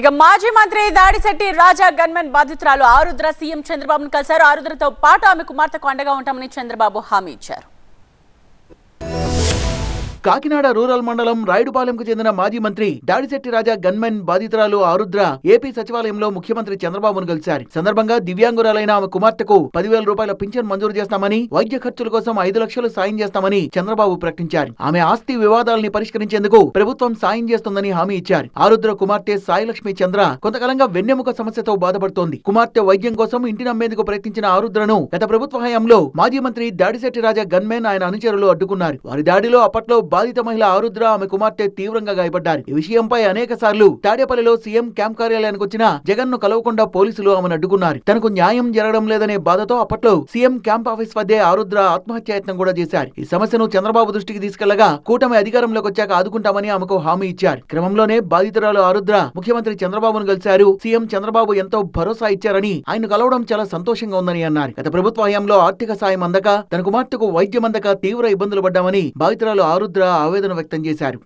ఇక మాజీ మంత్రి దాడిశెట్టి రాజా గన్మెన్ బాధితురాలు ఆరుద్ర సీఎం చంద్రబాబును కలిశారు. ఆరుద్రతో పాటు ఆమె కుమార్తెకు అండగా ఉంటామని చంద్రబాబు హామీ ఇచ్చారు. కాకినాడ రూరల్ మండలం రాయుడుపాలెంకు చెందిన మాజీ మంత్రి దాడిశెట్టి రాజా గన్మెన్ బాధితురాలు ఆరుద్ర ఏపీ సచివాలయంలో ముఖ్యమంత్రి చంద్రబాబును కలిశారు సందర్భంగా దివ్యాంగురాలైన ఆమె కుమార్తెకు పదివేల రూపాయల పింఛన్ మంజూరు చేస్తామని వైద్య ఖర్చుల కోసం ఐదు లక్షలు సాయం చేస్తామని చంద్రబాబు ప్రకటించారు. ఆమె ఆస్తి వివాదాలని పరిష్కరించేందుకు ప్రభుత్వం సాయం చేస్తుందని హామీ ఇచ్చారు. ఆరుద్ర కుమార్తె సాయిలక్ష్మి చంద్ర కొంతకాలంగా వెన్నెముక సమస్యతో బాధపడుతోంది. కుమార్తె వైద్యం కోసం ఇంటిని అమ్మేందుకు ప్రయత్నించిన ఆరుద్రను గత ప్రభుత్వ హయాంలో మాజీ మంత్రి దాడిశెట్టి రాజా గన్మెన్ ఆయన అనుచరులు అడ్డుకున్నారు. వారి దాడిలో అప్పట్లో బాధిత మహిళ ఆరుద్ర ఆమె కుమార్తె తీవ్రంగా గాయపడ్డారు. ఈ విషయంపై అనేక సార్లు తాడేపల్లిలో సీఎం క్యాంప్ కార్యాలయానికి వచ్చిన జగన్ను కలవకుండా పోలీసులు ఆమెను అడ్డుకున్నారు. తనకు న్యాయం జరగడం లేదనే బాధతో అప్పట్లో సీఎం క్యాంప్ ఆఫీస్ వద్దే ఆరుద్ర ఆత్మహత్యాయత్నం కూడా చేశారు. ఈ సమస్యను చంద్రబాబు దృష్టికి తీసుకెళ్ళగా కూటమి అధికారంలోకి వచ్చాక ఆదుకుంటామని ఆమెకు హామీ ఇచ్చారు. క్రమంలోనే బాధితురాలు ఆరుద్ర ముఖ్యమంత్రి చంద్రబాబును కలిశారు. సీఎం చంద్రబాబు ఎంతో భరోసా ఇచ్చారని ఆయన కలవడం చాలా సంతోషంగా ఉందని అన్నారు. గత ప్రభుత్వ హయాంలో ఆర్థిక సాయం అందక తన కుమార్తెకు వైద్యం అందక తీవ్ర ఇబ్బందులు పడ్డామని బాధితురాలు ఆరుద్ర ఆవేదన వ్యక్తం చేశారు.